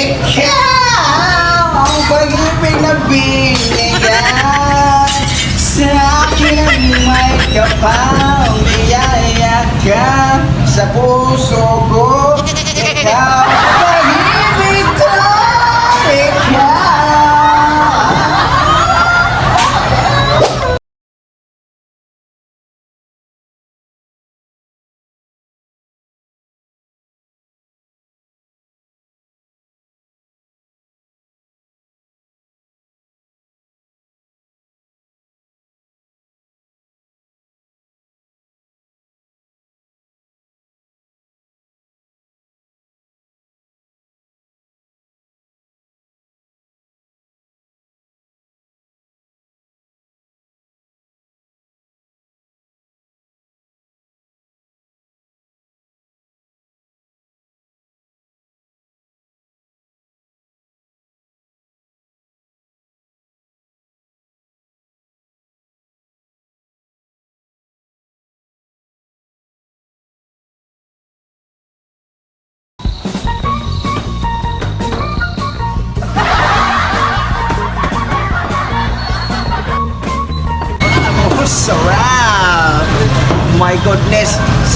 Ikaw ang pag-ibig na binigay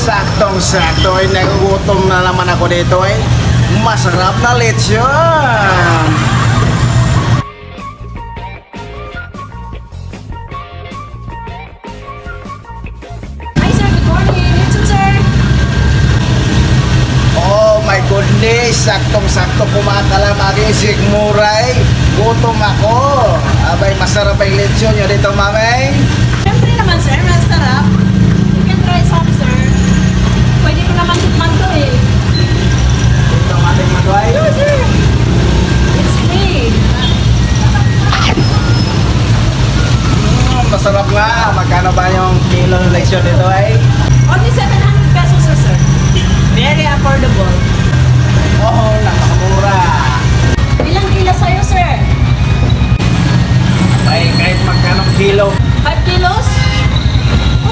goodness, saktong-sakto ay nagugutom na naman ako dito eh. Masarap na lechon! Hi sir, good morning. Lechon sir. Oh my goodness, saktong-sakto kumakala aking sigmuray. Gutom ako. Abay, masarap ang lechon nyo dito, mamay. Siyempre naman sir, masarap. Naman tikman to eh. Ito ang ating sir. It's free. Mm, masarap nga. Magkano ba yung kilo ng lechon dito ay? Only 700 pesos sir. Very affordable. Oh, nakamura. Ilang kilo sa'yo sir? Ay, kahit magkano kilo. 5 kilos?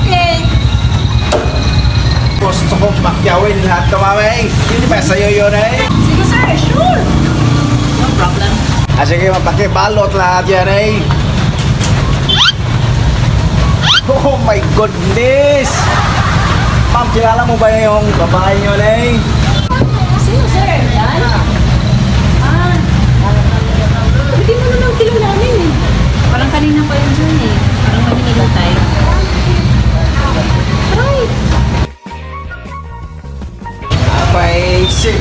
Okay. Gusto kong pakyawin lahat to, mamay. Hindi ba sa'yo yun eh? Sige sir, sure. No problem. Ah, sige, mapakibalot lahat yan eh. Oh my goodness! Ma'am, kilala mo ba yung babae yun eh? Sino sir? Yan? Ah. Hindi mo naman kilo namin eh. Parang kanina pa yun dyan eh.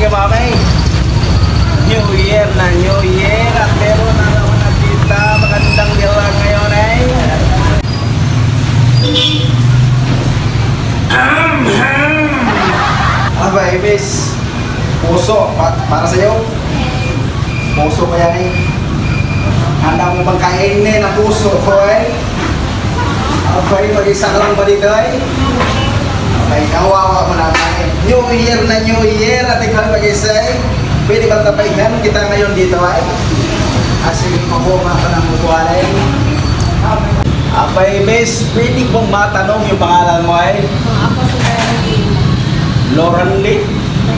Sige mamay. New Year na New Year at meron na naman nakita magandang diwa ngayon eh. Abay, miss. Puso, pa para sa'yo. Puso ko yan eh. Handa mo bang kainin ang puso ko eh? Abay, mag-isa ka lang ba dito eh? Abay, kawawa mo naman eh. New Year na New Year at ikaw mag-isa eh. Pwede bang tapahingan kita ngayon dito ay? Kasi mabuha ka ng mutual eh. Abay, miss, pwede kong matanong yung pangalan mo ay? Ako si. Loranli?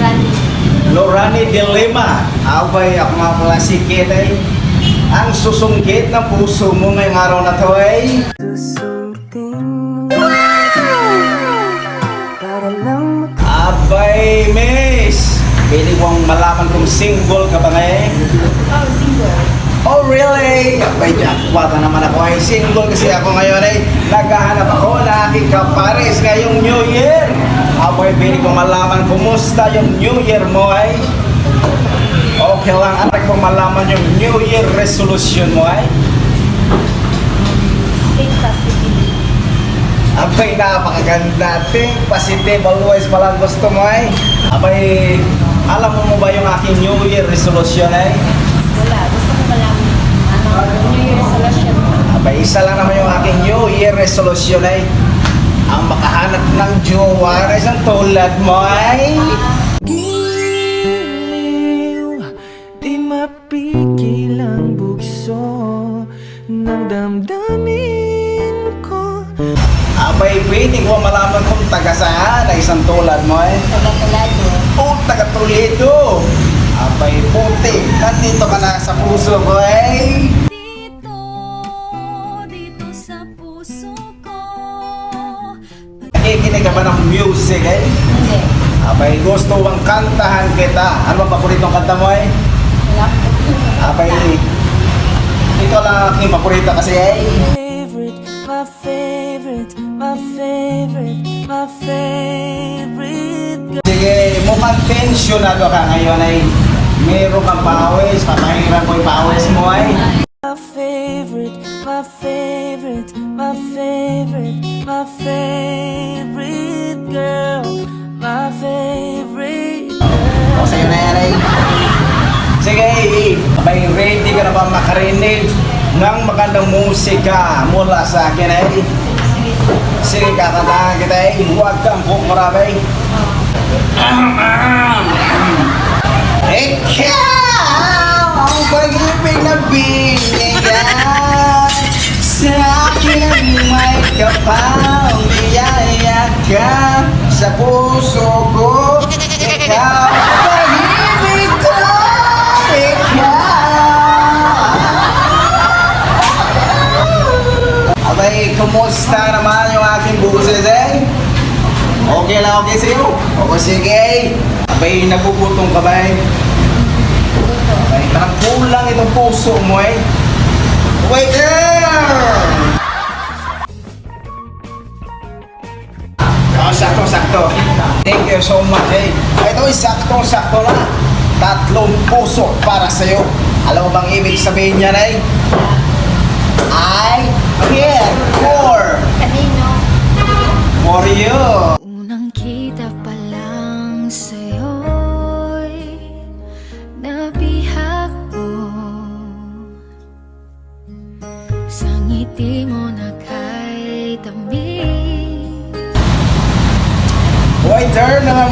Randy. Lorani de Lima. Abay, ako nga pala si Kit ay. Ang susungkit ng puso mo ngayong araw na to ay. Abay, miss! Pwede kong malaman kung single ka ba ngayon? Oh, single. Oh, really? Abay, jackpot na naman ako ay single kasi ako ngayon ay naghahanap ako na aking kapares ngayong New Year. Abay, pwede kong malaman kumusta yung New Year mo ay. Okay lang, anak kong malaman yung New Year resolution mo ay. Abay, napakaganda. Think positive, always palang gusto mo ay. Abay, alam mo mo ba yung aking New Year resolution ay? Wala. Gusto ko malaman. Ano? New Year resolution. Abay, isa lang naman yung aking New Year resolution ay ang makahanap ng jowa na isang tulad mo ay. Giliw, Pwede ko malaman kung taga saan na isang tulad mo ay. Taga-talado. Oh, taga Toledo. Abay, puti. Nandito ka na sa puso ko, eh. Dito, dito sa puso ko Nakikinig ka ba ng music, eh? Hindi. Abay, gusto bang kantahan kita? Ano bang paboritong kanta mo, eh? Wala. Abay, ito lang ang aking paborito kasi, eh. Favorite, my favorite, my favorite, girl. Sige, mukhang tensionado ka ngayon, ay meron kang pawis, papahiran ko yung pawis mo, ay. My favorite, my favorite, my favorite, my favorite girl, my favorite girl. O, sa'yo na yan, ay. Sige, abay, ready ka na ba makarinig ng magandang musika mula sa akin, ay? Sige, kakantahan kita, ay. Huwag kang kukurabay. Ikaw ang pag-ibig na binigay Sa akin may kapal Niyaya ka sa puso ko Ikaw ang pag-ibig ko Ikaw Abay, kumusta naman yung aking buses eh? Okay lang okay sa'yo? O sige. Abay, nagugutom ka ba eh? Abay, parang kulang itong puso mo eh. Waiter! Oh, sakto-sakto. Thank you so much eh. Ito ay sakto-sakto lang. Tatlong puso para sa'yo. Alam mo bang ibig sabihin niya eh? I care for, Kanino? for you. Ngiti mo na kay tamis Waiter na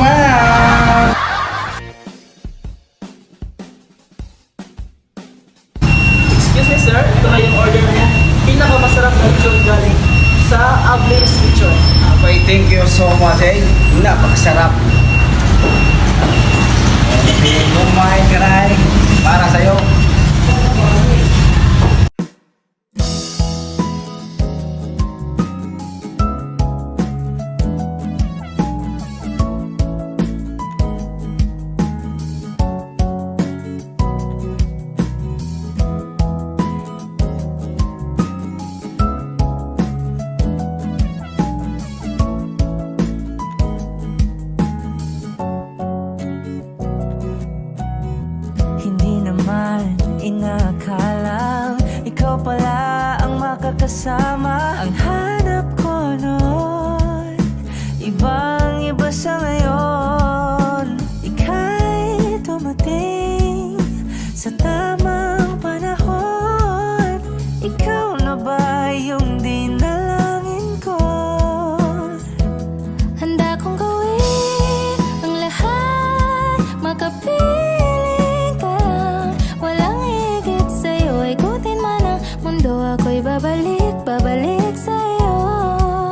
Ako'y babalik, babalik sa'yo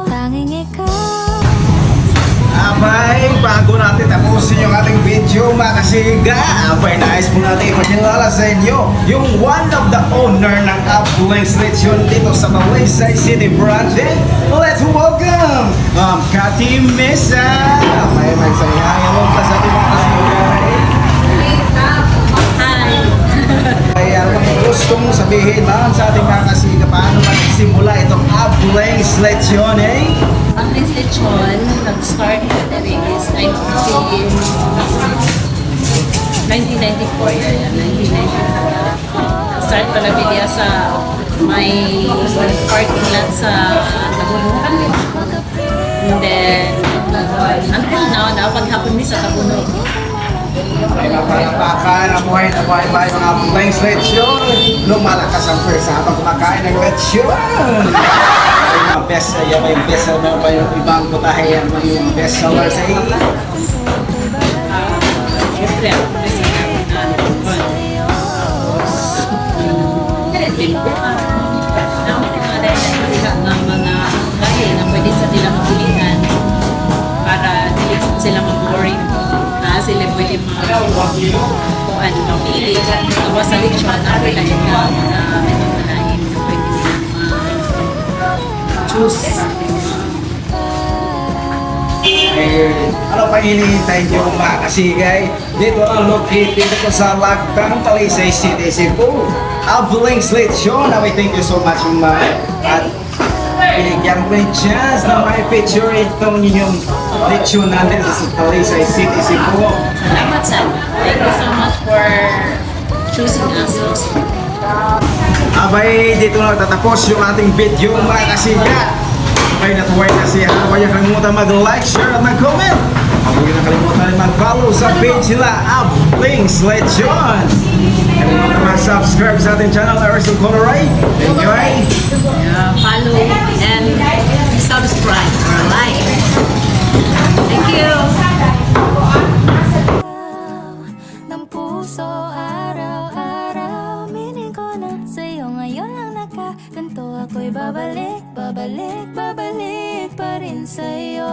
Tanging ikaw Abay, bago natin tapusin yung ating video mga kasiga, abay nais po natin ipakilala sa inyo yung one of the owner ng Uplinks Lechon dito sa Malaysia City Branch. Eh, Let's welcome um, Kati Mesa! Abay, may sayayan mo ka sa ating mga kasiga. Hi. Ay, ano kung gusto mong sabihin ma'am sa ating mga kasiga, paano magsimula itong Uplinks Lechon eh? Miss Lechon, nag-start na rin is 1994 yan, 1994. Start pala bilya sa may parking lot sa Tabunukan. And then, until now, napaghapon mi sa Tabunog. Ay, mapalapakan ang buhay na buhay buhay mga Uplinks Lechon. Lumalakas ang pwersa habang kumakain ng lechon. Ay, mga best ay may best seller pa yung ibang putahe yan yung best seller sa iyo. Siyempre, ako na Tabunukan. Ang para dili sila mag-boring na sila pwede mga ano, napili. Tapos sa lechon, ako lang yung uh, medyo malalim. Pwede nilang ma-choose. Eh, ano pa hinihintay nyo mga kasigay? Dito ang located ko sa Lagtang, Talisay City, Cebu. Abling Lechon. Nawi, thank you so much ma. At binigyan ko yung chance na may picture itong inyong lechon natin sa Talisay City, Cebu. Salamat, sir. Thank you so much for choosing us. Abay, dito na tatapos yung ating video mga kasiga. Abay, natuway na siya. Huwag niya kalimutan mag-like, share, at mag-comment. Huwag niya kalimutan mag-follow sa page nila, Ablings Lechon. Kalimutan mag-subscribe sa ating channel, Arizal Coloray. Enjoy! Uh, follow and subscribe or like. You. ng puso araw-araw Minig ko na sa'yo ngayon lang nakaganto Ako'y babalik, babalik, babalik pa rin sa'yo